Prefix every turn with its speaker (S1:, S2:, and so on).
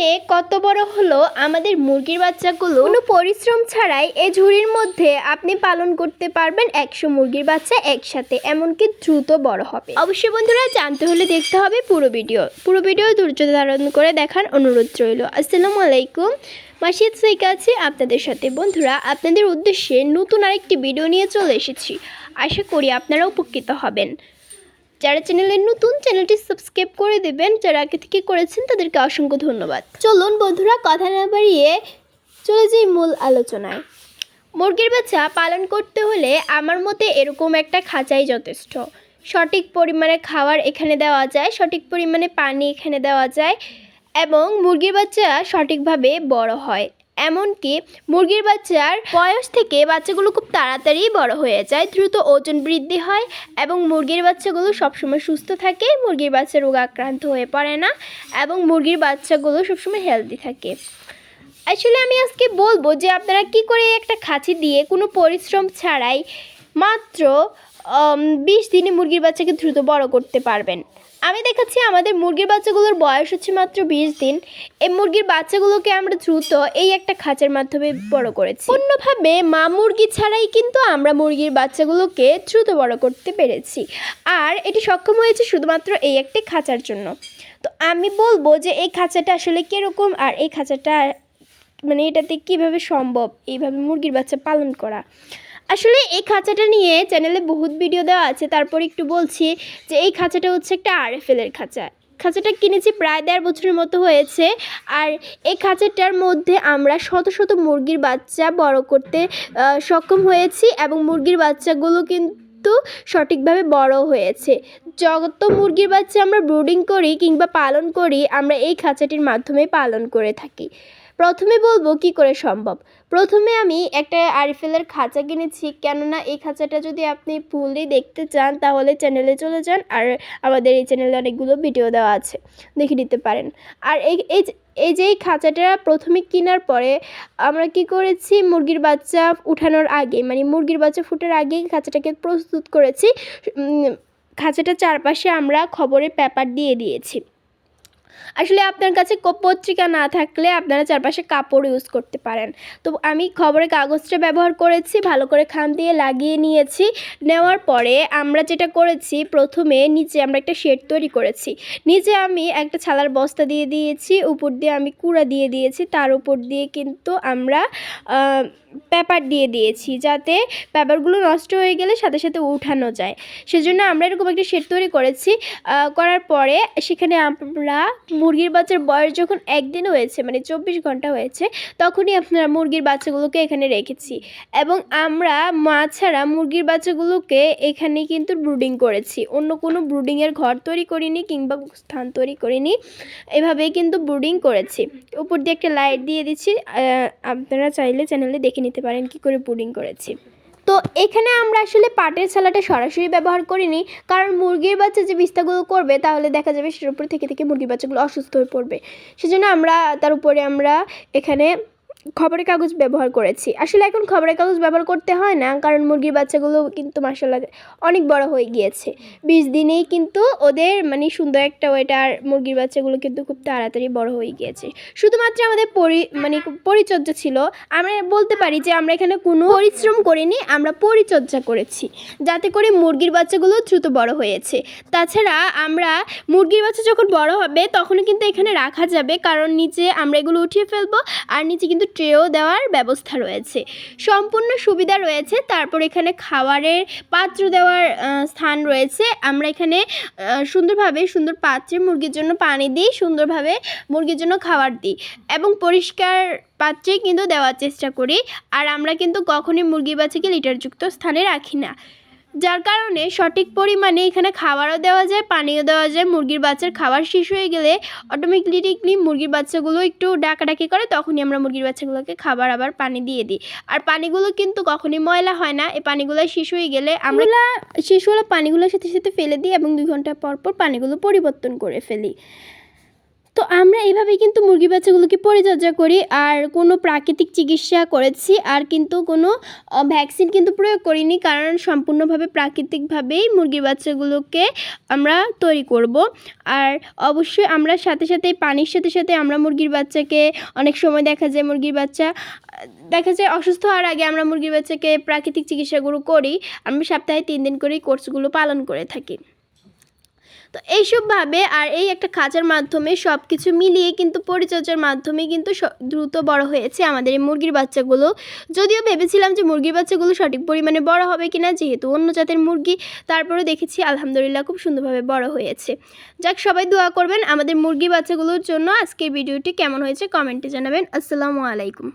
S1: দিনে কত বড় হলো আমাদের মুরগির বাচ্চাগুলো? কোনো পরিশ্রম ছাড়াই এই ঝুড়ির মধ্যে আপনি পালন করতে পারবেন একশো মুরগির বাচ্চা একসাথে এমনকি দ্রুত বড় হবে। অবশ্যই বন্ধুরা জানতে হলে দেখতে হবে পুরো ভিডিও। পুরো ভিডিও ধৈর্য ধারণ করে দেখার অনুরোধ রইল। আসসালামু আলাইকুম। মাসিদ সৈকা আছি আপনাদের সাথে। বন্ধুরা আপনাদের উদ্দেশ্যে নতুন আরেকটি ভিডিও নিয়ে চলে এসেছি। আশা করি আপনারা উপকৃত হবেন। যারা চ্যানেলে নতুন, চ্যানেলটি সাবস্ক্রাইব করে দেবেন। যারা আগে থেকে করেছেন, তাদেরকে অসংখ্য ধন্যবাদ। চলুন বন্ধুরা, কথা না বাড়িয়ে চলে যাই মূল আলোচনায়। মুরগির বাচ্চা পালন করতে হলে আমার মতে এরকম একটা খাঁচাই যথেষ্ট। সঠিক পরিমাণে খাবার এখানে দেওয়া যায়, সঠিক পরিমাণে পানি এখানে দেওয়া যায় এবং মুরগির বাচ্চা সঠিকভাবে বড় হয়। এমনকি মুরগির বাচ্চার বয়স থেকে বাচ্চাগুলো খুব তাড়াতাড়ি বড় হয়ে যায়, দ্রুত ওজন বৃদ্ধি হয় এবং মুরগির বাচ্চাগুলো সবসময় সুস্থ থাকে, মুরগির বাচ্চা রোগ আক্রান্ত হয়ে পড়ে না এবং মুরগির বাচ্চাগুলো সবসময় হেলদি থাকে। আসলে আমি আজকে বলব যে আপনারা কি করে একটা খাঁচি দিয়ে কোনো পরিশ্রম ছাড়াই মাত্র বিশ দিনে মুরগির বাচ্চাকে দ্রুত বড় করতে পারবেন। আমি দেখাচ্ছি আমাদের মুরগির বাচ্চাগুলোর বয়স হচ্ছে মাত্র বিশ দিন। এই মুরগির বাচ্চাগুলোকে আমরা দ্রুত এই একটা খাঁচার মাধ্যমে বড় করেছি। অন্যভাবে, মা মুরগি ছাড়াই কিন্তু আমরা মুরগির বাচ্চাগুলোকে দ্রুত বড় করতে পেরেছি। আর এটি সক্ষম হয়েছে শুধুমাত্র এই একটি খাঁচার জন্য। তো আমি বলব যে এই খাঁচাটা আসলে কীরকম আর এই খাঁচাটা মানে এটাতে কীভাবে সম্ভব? এইভাবে মুরগির বাচ্চা পালন করা। আসলে এই খাঁচাটা নিয়ে চ্যানেলে বহুত ভিডিও দেওয়া আছে, তারপর একটু বলছি যে এই খাঁচাটা হচ্ছে একটা আর আরএফএলের খাঁচা। খাঁচাটা কিনেছি প্রায় দেড় বছরের মতো হয়েছে আর এই খাঁচাটার মধ্যে আমরা শত শত মুরগির বাচ্চা বড় করতে সক্ষম হয়েছি এবং মুরগির বাচ্চাগুলো কিন্তু সঠিকভাবে বড় হয়েছে। যত মুরগির বাচ্চা আমরা ব্রুডিং করি কিংবা পালন করি, আমরা এই খাঁচাটির মাধ্যমে পালন করে থাকি। প্রথমে বলব কি করে সম্ভব? প্রথমে আমি একটা আরএফএলের খাঁচা কিনেছি। কেননা এই খাঁচাটা যদি আপনি ফুললি দেখতে চান তাহলে চ্যানেলে চলে যান আর আমাদের এই চ্যানেলে অনেকগুলো ভিডিও দেওয়া আছে। দেখে নিতে পারেন। আর এই এই যে- এই খাঁচাটা প্রথমে কেনার পরে আমরা কি করেছি মুরগির বাচ্চা উঠানোর আগে মানে মুরগির বাচ্চা ফুটার আগেই খাঁচাটাকে প্রস্তুত করেছি। উম, খাঁচাটার চারপাশে আমরা খবরের পেপার দিয়ে দিয়েছি। আসলে আপনার কাছে পত্রিকা না থাকলে আপনারা চারপাশে কাপড় ইউজ করতে পারেন। তো আমি খবরের কাগজটা ব্যবহার করেছি, ভালো করে খাম দিয়ে লাগিয়ে নিয়েছি। নেওয়ার পরে আমরা যেটা করেছি, প্রথমে নিচে আমরা একটা শেড তৈরি করেছি। নিচে আমি একটা ছালার বস্তা দিয়ে দিয়েছি, উপর দিয়ে আমি কুড়া দিয়ে দিয়েছি। তার উপর দিয়ে কিন্তু আমরা পেপার দিয়ে দিয়েছি যাতে পেপারগুলো নষ্ট হয়ে গেলে সাথে সাথে উঠানো যায়। সেজন্য আমরা এরকম একটা শেড তৈরি করেছি। করার পরে সেখানে আমরা মুরগির বাচ্চার বয়স যখন একদিন হয়েছে মানে চব্বিশ ঘণ্টা হয়েছে, তখনই আপনারা মুরগির বাচ্চাগুলোকে এখানে রেখেছি। এবং আমরা মা ছাড়া মুরগির বাচ্চাগুলোকে এখানে কিন্তু ব্রুডিং করেছি। অন্য কোনো ব্রুডিংয়ের ঘর তৈরি করিনি কিংবা স্থান তৈরি করিনি। এভাবেই কিন্তু ব্রুডিং করেছি। উপর দিয়ে একটা লাইট দিয়ে দিচ্ছি। আপনারা চাইলে চ্যানেলে দেখে নিতে পারেন কি করে পুডিং করেছি। তো এখানে আমরা আসলে পাটের ছালাটা সরাসরি ব্যবহার করিনি, কারণ মুরগির বাচ্চা যে বিস্তাগুলো করবে, তাহলে দেখা যাবে সেটার উপরে থেকে থেকে মুরগির বাচ্চাগুলো অসুস্থ হয়ে পড়বে। সেজন্য আমরা, তার উপরে আমরা এখানে খবরের কাগজ ব্যবহার করেছি। আসলে এখন খবরের কাগজ ব্যবহার করতে হয় না, কারণ মুরগির বাচ্চাগুলো কিন্তু মাসাল্লাহ অনেক বড় হয়ে গিয়েছে। বিশ দিনেই কিন্তু ওদের মানে সুন্দর একটা ওয়েটার মুরগির বাচ্চাগুলো কিন্তু খুব তাড়াতাড়ি বড় হয়ে গিয়েছে। শুধুমাত্র আমাদের পরি মানে পরিচর্যা ছিল। আমরা বলতে পারি যে আমরা এখানে কোনো পরিশ্রম করিনি, আমরা পরিচর্যা করেছি। যাতে করে মুরগির বাচ্চাগুলো দ্রুত বড় হয়েছে। তাছাড়া আমরা মুরগির বাচ্চা যখন বড় হবে তখনও কিন্তু এখানে রাখা যাবে। কারণ নিচে আমরা এগুলো উঠিয়ে ফেলব, আর নিচে কিন্তু ট্রেও দেওয়ার ব্যবস্থা রয়েছে। সম্পূর্ণ সুবিধা রয়েছে। তারপর এখানে খাবারের পাত্র দেওয়ার স্থান রয়েছে। আমরা এখানে সুন্দরভাবে সুন্দর পাত্রে মুরগির জন্য পানি দিই, সুন্দরভাবে মুরগির জন্য খাবার দিই এবং পরিষ্কার পাত্রেই কিন্তু দেওয়ার চেষ্টা করি। আর আমরা কিন্তু কখনোই মুরগির বাচ্চাকে লিটারযুক্ত স্থানে রাখি না। যার কারণে সঠিক পরিমাণে এখানে খাবারও দেওয়া যায়, পানিও দেওয়া যায়। মুরগির বাচ্চার খাবার শেষ হয়ে গেলে অটোমেটিকলি মুরগির বাচ্চাগুলো একটু ডাকাডাকি করে, তখনই আমরা মুরগির বাচ্চাগুলোকে খাবার আবার পানি দিয়ে দিই। আর পানিগুলো কিন্তু কখনই ময়লা হয় না, এই পানিগুলো শেষ হয়ে গেলে আমরা শেষ হলে পানিগুলোর সাথে সাথে ফেলে দিই এবং দুই ঘণ্টা পর পর পানিগুলো পরিবর্তন করে ফেলি। তো আমরা এইভাবেই কিন্তু মুরগি বাচ্চাগুলোকে পরিচর্যা করি, আর কোনো প্রাকৃতিক চিকিৎসা করেছি, আর কিন্তু কোনো ভ্যাকসিন কিন্তু প্রয়োগ করিনি, কারণ সম্পূর্ণভাবে প্রাকৃতিকভাবেই মুরগির বাচ্চাগুলোকে আমরা তৈরি করব। আর অবশ্যই আমরা সাথে সাথে পানির সাথে সাথে আমরা মুরগির বাচ্চাকে, অনেক সময় দেখা যায় মুরগির বাচ্চা, দেখা যায় অসুস্থ হওয়ার আগে আমরা মুরগির বাচ্চাকে প্রাকৃতিক চিকিৎসাগুলো করি আমরা সপ্তাহে তিন দিন করেই কোর্সগুলো পালন করে থাকি। তো এইসবভাবে আর এই একটা খাঁচার মাধ্যমে সব কিছু মিলিয়ে কিন্তু পরিচর্যার মাধ্যমে কিন্তু দ্রুত বড় হয়েছে আমাদের এই মুরগির বাচ্চাগুলো। যদিও ভেবেছিলাম যে মুরগির বাচ্চাগুলো সঠিক পরিমাণে বড় হবে কিনা, যেহেতু অন্য জাতের মুরগি তারপরে দেখেছি আলহামদুলিল্লাহ খুব সুন্দরভাবে বড় হয়েছে। যাক, সবাই দোয়া করবেন আমাদের মুরগি বাচ্চাগুলোর জন্য। আজকের ভিডিওটি কেমন হয়েছে কমেন্টে জানাবেন। আসসালামু আলাইকুম।